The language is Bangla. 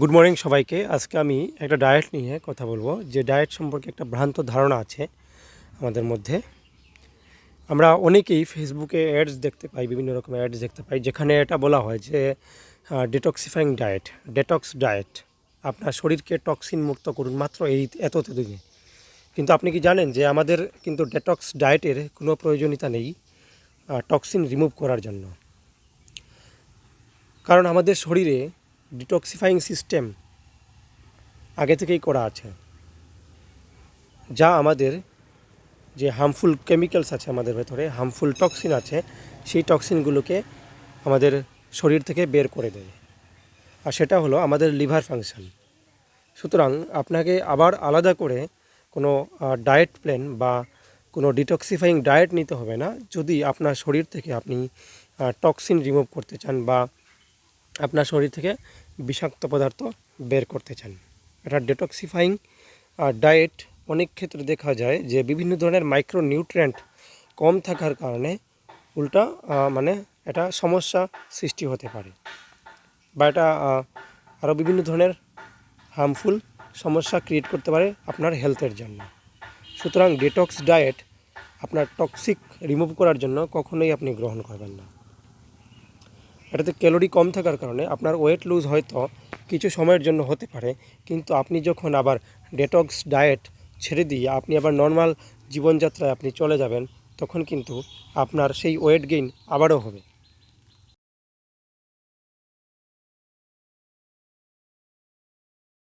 গুড মর্নিং সবাইকে। আজকে আমি একটা ডায়েট নিয়ে কথা বলব। যে ডায়েট সম্পর্কে একটা ভ্রান্ত ধারণা আছে আমাদের মধ্যে। আমরা অনেকেই ফেসবুকে অ্যাডস দেখতে পাই, বিভিন্ন রকম অ্যাডস দেখতে পাই, যেখানে এটা বলা হয় যে ডিটক্সিফাইং ডায়েট ডেটক্স ডায়েট আপনার শরীরকে টক্সিন মুক্ত করুন মাত্র এই এত দিনে কিন্তু আপনি কি জানেন যে আমাদের কিন্তু ডেটক্স ডায়েটের কোনো প্রয়োজনীয়তা নেই টক্সিন রিমুভ করার জন্য। কারণ আমাদের শরীরে ডিটক্সিফাইং সিস্টেম আগে থেকেই করা আছে। যা আমাদের যে হার্মফুল কেমিক্যালস আছে আমাদের ভেতরে হার্মফুল টক্সিন আছে, সেই টক্সিনগুলোকে আমাদের শরীর থেকে বের করে দেয়। আর সেটা হলো আমাদের লিভার ফাংশন সুতরাং আপনাকে আবার আলাদা করে কোনো ডায়েট প্ল্যান বা কোনো ডিটক্সিফাইং ডায়েট নিতে হবে না। যদি আপনার শরীর থেকে আপনি টক্সিন রিমুভ করতে চান বা আপনার শরীর থেকে বিষাক্ত পদার্থ বের করতে চান। এটা ডেটক্সিফাইং ডায়েট অনেক ক্ষেত্রে দেখা যায় যে বিভিন্ন ধরনের মাইক্রো নিউট্রিয়েন্ট কম থাকার কারণে উল্টা মানে এটা সমস্যা সৃষ্টি হতে পারে বা এটা আরও বিভিন্ন ধরনের হার্মফুল সমস্যা ক্রিয়েট করতে পারে আপনার হেলথের জন্য। সুতরাং ডেটক্স ডায়েট আপনার টক্সিক রিমুভ করার জন্য কখনোই আপনি গ্রহণ করবেন না। এটাতে ক্যালোরি কম থাকার কারণে আপনার ওয়েট লুজ হয়তো কিছু সময়ের জন্য হতে পারে। কিন্তু আপনি যখন আবার ডেটক্স ডায়েট ছেড়ে দিয়ে আপনি আবার নর্মাল জীবনযাত্রায় আপনি চলে যাবেন, তখন কিন্তু আপনার সেই ওয়েট গেইন আবারও হবে।